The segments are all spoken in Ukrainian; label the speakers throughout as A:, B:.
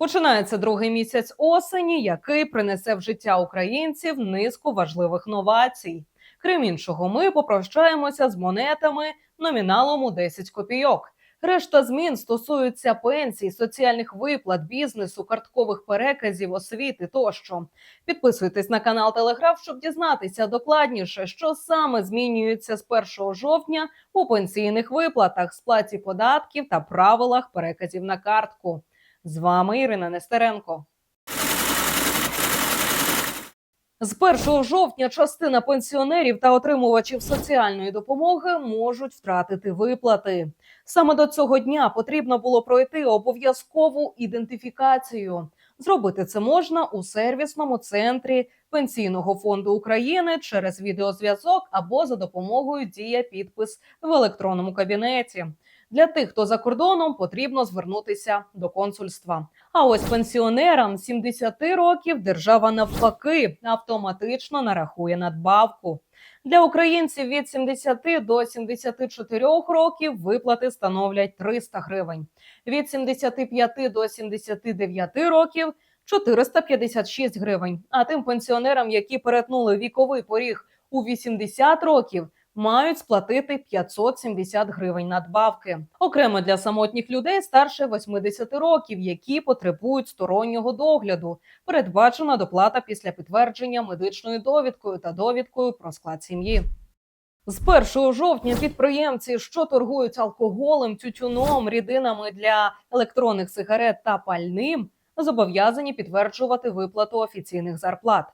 A: Починається другий місяць осені, який принесе в життя українців низку важливих новацій. Крім іншого, ми попрощаємося з монетами номіналом у 10 копійок. Решта змін стосуються пенсій, соціальних виплат, бізнесу, карткових переказів, освіти тощо. Підписуйтесь на канал Телеграф, щоб дізнатися докладніше, що саме змінюється з 1 жовтня у пенсійних виплатах, сплаті податків та правилах переказів на картку. З вами Ірина Нестеренко. З 1 жовтня частина пенсіонерів та отримувачів соціальної допомоги можуть втратити виплати. Саме до цього дня потрібно було пройти обов'язкову ідентифікацію. Зробити це можна у сервісному центрі Пенсійного фонду України через відеозв'язок або за допомогою дія підпис в електронному кабінеті. Для тих, хто за кордоном, потрібно звернутися до консульства. А ось пенсіонерам 70 років держава навпаки автоматично нарахує надбавку. Для українців від 70 до 74 років виплати становлять 300 гривень. Від 75 до 79 років 456 гривень. А тим пенсіонерам, які перетнули віковий поріг у 80 років, мають сплатити 570 гривень надбавки. Окремо для самотніх людей старше 80 років, які потребують стороннього догляду. Передбачена доплата після підтвердження медичною довідкою та довідкою про склад сім'ї. З 1 жовтня підприємці, що торгують алкоголем, тютюном, рідинами для електронних сигарет та пальним, зобов'язані підтверджувати виплату офіційних зарплат.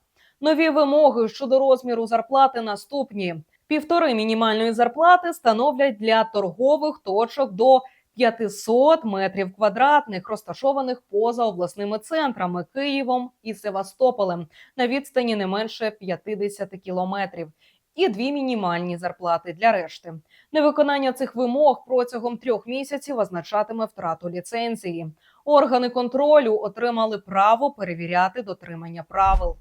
A: Нові вимоги щодо розміру зарплати наступні: півтори мінімальної зарплати становлять для торгових точок до 500 метрів квадратних, розташованих поза обласними центрами Києвом і Севастополем на відстані не менше 50 кілометрів. І дві мінімальні зарплати для решти. Невиконання цих вимог протягом трьох місяців означатиме втрату ліцензії. Органи контролю отримали право перевіряти дотримання правил.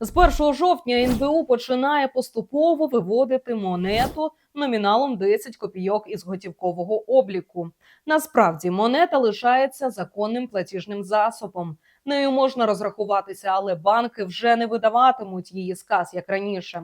A: З 1 жовтня НБУ починає поступово виводити монету номіналом 10 копійок із готівкового обліку. Насправді монета лишається законним платіжним засобом. Нею можна розрахуватися, але банки вже не видаватимуть її сказ як раніше.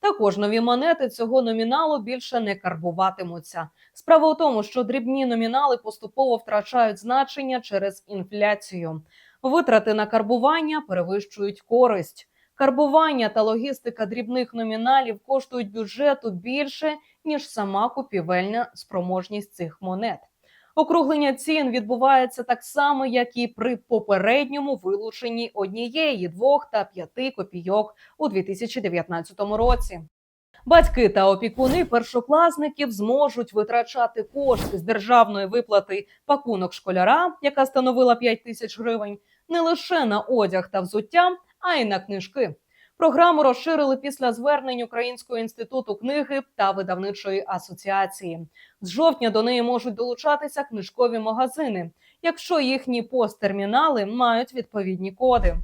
A: Також нові монети цього номіналу більше не карбуватимуться. Справа у тому, що дрібні номінали поступово втрачають значення через інфляцію. Витрати на карбування перевищують користь. Карбування та логістика дрібних номіналів коштують бюджету більше ніж сама купівельна спроможність цих монет. Округлення цін відбувається так само, як і при попередньому вилученні однієї, двох та п'яти копійок у 2019 році. Батьки та опікуни першокласників зможуть витрачати кошти з державної виплати пакунок школяра, яка становила 5 тисяч гривень, не лише на одяг та взуття, а й на книжки. Програму розширили після звернень Українського інституту книги та видавничої асоціації. З жовтня до неї можуть долучатися книжкові магазини, якщо їхні посттермінали мають відповідні коди.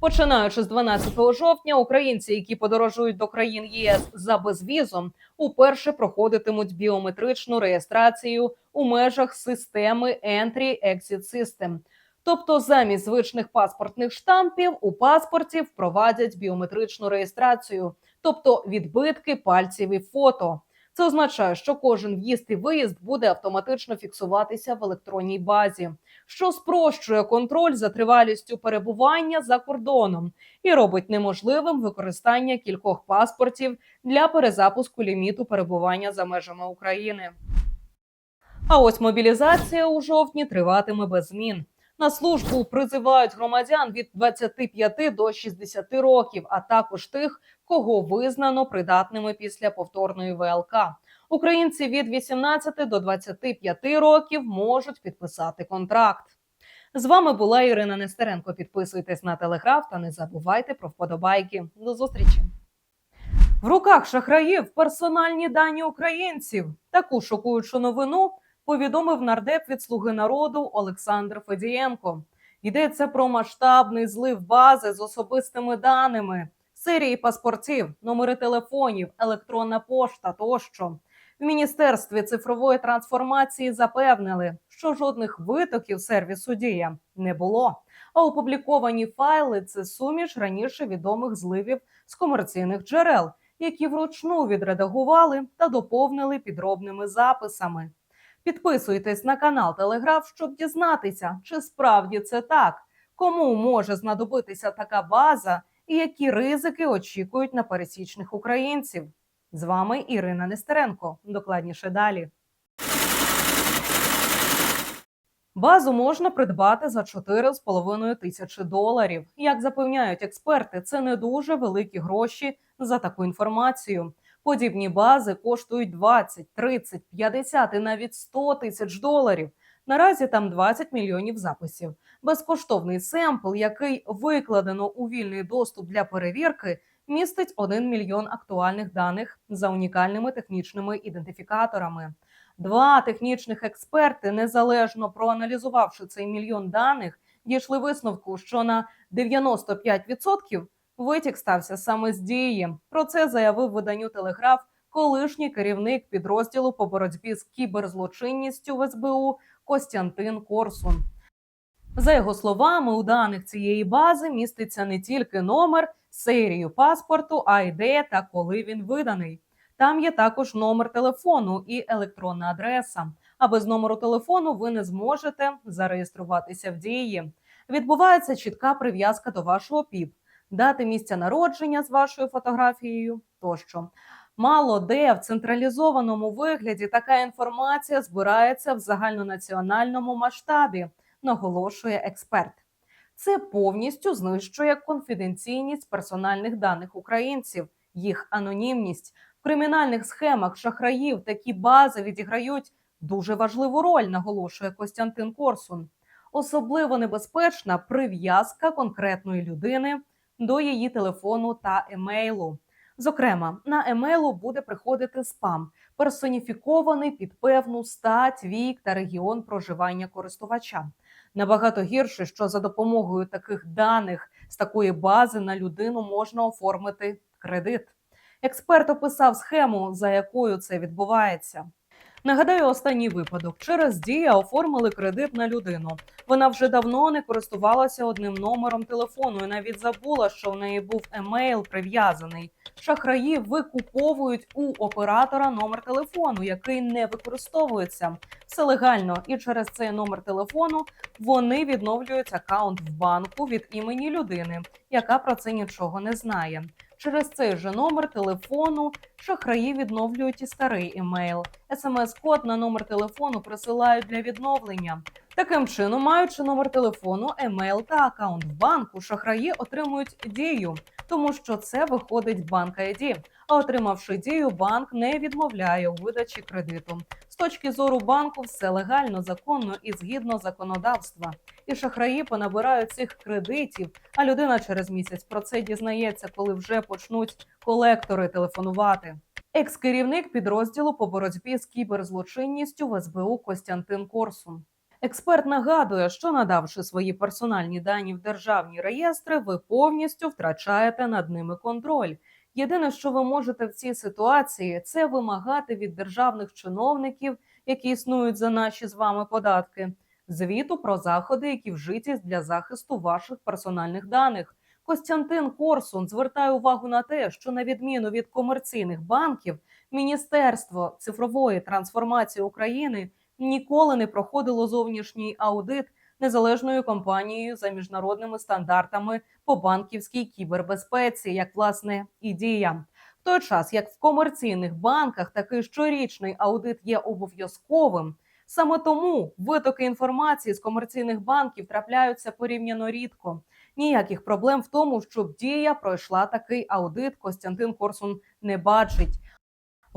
A: Починаючи з 12 жовтня, українці, які подорожують до країн ЄС за безвізом, уперше проходитимуть біометричну реєстрацію у межах системи Entry-Exit System. Тобто, замість звичних паспортних штампів у паспорті впровадять біометричну реєстрацію, тобто відбитки пальців і фото. Це означає, що кожен в'їзд і виїзд буде автоматично фіксуватися в електронній базі, що спрощує контроль за тривалістю перебування за кордоном і робить неможливим використання кількох паспортів для перезапуску ліміту перебування за межами України. А ось мобілізація у жовтні триватиме без змін. На службу призивають громадян від 25 до 60 років, а також тих, кого визнано придатними після повторної ВЛК. Українці від 18 до 25 років можуть підписати контракт. З вами була Ірина Нестеренко. Підписуйтесь на телеграф та не забувайте про вподобайки. До зустрічі. В руках шахраїв персональні дані українців. Таку шокуючу новину повідомив нардеп від слуги народу Олександр Федієнко. Йдеться про масштабний злив бази з особистими даними, серії паспортів, номери телефонів, електронна пошта тощо. В міністерстві цифрової трансформації запевнили, що жодних витоків сервісу дія не було. А опубліковані файли це суміш раніше відомих зливів з комерційних джерел, які вручну відредагували та доповнили підробними записами. Підписуйтесь на канал Телеграф, щоб дізнатися, чи справді це так, кому може знадобитися така база і які ризики очікують на пересічних українців. З вами Ірина Нестеренко. Докладніше далі. Базу можна придбати за 4,5 тисячі доларів. Як запевняють експерти, це не дуже великі гроші за таку інформацію. Подібні бази коштують 20, 30, 50 і навіть 100 тисяч доларів. Наразі там 20 мільйонів записів. Безкоштовний семпл, який викладено у вільний доступ для перевірки, містить 1 мільйон актуальних даних за унікальними технічними ідентифікаторами. Два технічних експерти, незалежно проаналізувавши цей мільйон даних, дійшли висновку, що на 95% витік стався саме з дії. Про це заявив виданню Телеграф колишній керівник підрозділу по боротьбі з кіберзлочинністю в СБУ Костянтин Корсун. За його словами, у даних цієї бази міститься не тільки номер, серію паспорту, а й де та коли він виданий. Там є також номер телефону і електронна адреса. А без номеру телефону ви не зможете зареєструватися в дії. Відбувається чітка прив'язка до вашого ПІП, дати місця народження з вашою фотографією тощо. Мало де в централізованому вигляді така інформація збирається в загальнонаціональному масштабі, наголошує експерт. Це повністю знищує конфіденційність персональних даних українців, їх анонімність. В кримінальних схемах шахраїв такі бази відіграють дуже важливу роль, наголошує Костянтин Корсун. Особливо небезпечна прив'язка конкретної людини до її телефону та емейлу. Зокрема, на емейлу буде приходити спам, персоніфікований під певну стать, вік та регіон проживання користувача. Набагато гірше, що за допомогою таких даних з такої бази на людину можна оформити кредит. Експерт описав схему, за якою це відбувається. Нагадаю, останній випадок через дія оформили кредит на людину. Вона вже давно не користувалася одним номером телефону і навіть забула, що в неї був емейл прив'язаний. Шахраї викуповують у оператора номер телефону, який не використовується. Все легально, і через цей номер телефону вони відновлюють акаунт в банку від імені людини, яка про це нічого не знає. Через цей же номер телефону шахраї відновлюють і старий емейл. СМС-код на номер телефону присилають для відновлення. Таким чином, маючи номер телефону, емейл та акаунт в банку, шахраї отримують дію, тому що це виходить банк ID. А отримавши дію, банк не відмовляє у видачі кредиту. З точки зору банку, все легально, законно і згідно законодавства. І шахраї понабирають цих кредитів. А людина через місяць про це дізнається, коли вже почнуть колектори телефонувати. Екс-керівник підрозділу по боротьбі з кіберзлочинністю в СБУ Костянтин Корсун. Експерт нагадує, що надавши свої персональні дані в державні реєстри, ви повністю втрачаєте над ними контроль. Єдине, що ви можете в цій ситуації, це вимагати від державних чиновників, які існують за наші з вами податки, звіту про заходи, які вжиті для захисту ваших персональних даних. Костянтин Корсун звертає увагу на те, що на відміну від комерційних банків, Міністерство цифрової трансформації України ніколи не проходило зовнішній аудит незалежною компанією за міжнародними стандартами по банківській кібербезпеці, як власне і дія. В той час, як в комерційних банках такий щорічний аудит є обов'язковим. Саме тому витоки інформації з комерційних банків трапляються порівняно рідко. Ніяких проблем в тому, щоб дія пройшла такий аудит. Костянтин Корсун не бачить.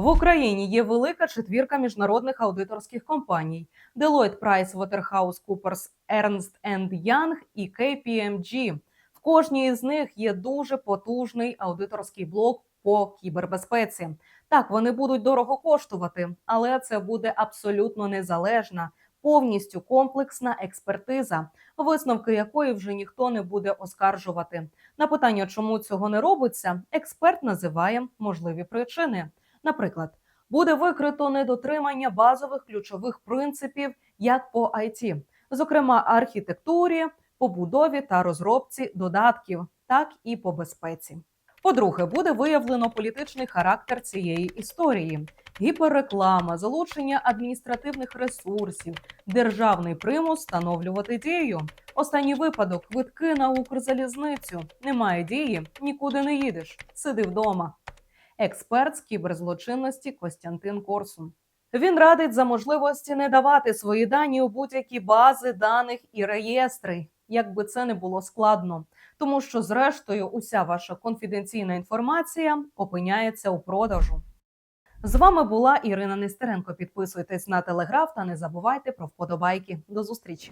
A: В Україні є велика четвірка міжнародних аудиторських компаній: Deloitte PricewaterhouseCoopers, Ernst Young і KPMG. В кожній з них є дуже потужний аудиторський блок по кібербезпеці. Так, вони будуть дорого коштувати, але це буде абсолютно незалежна, повністю комплексна експертиза, висновки якої вже ніхто не буде оскаржувати. На питання, чому цього не робиться, експерт називає можливі причини. Наприклад, буде викрито недотримання базових ключових принципів як по IT, зокрема архітектурі, побудові та розробці додатків, так і по безпеці. По-друге, буде виявлено політичний характер цієї історії, гіперреклама, залучення адміністративних ресурсів, державний примус встановлювати дію. Останній випадок квитки на Укрзалізницю. Немає дії, нікуди не їдеш. Сиди вдома. Експерт з кіберзлочинності Костянтин Корсун. Він радить за можливості не давати свої дані у будь-які бази даних і реєстри, як би це не було складно, тому що, зрештою, уся ваша конфіденційна інформація опиняється у продажу. З вами була Ірина Нестеренко. Підписуйтесь на телеграф та не забувайте про вподобайки. До зустрічі.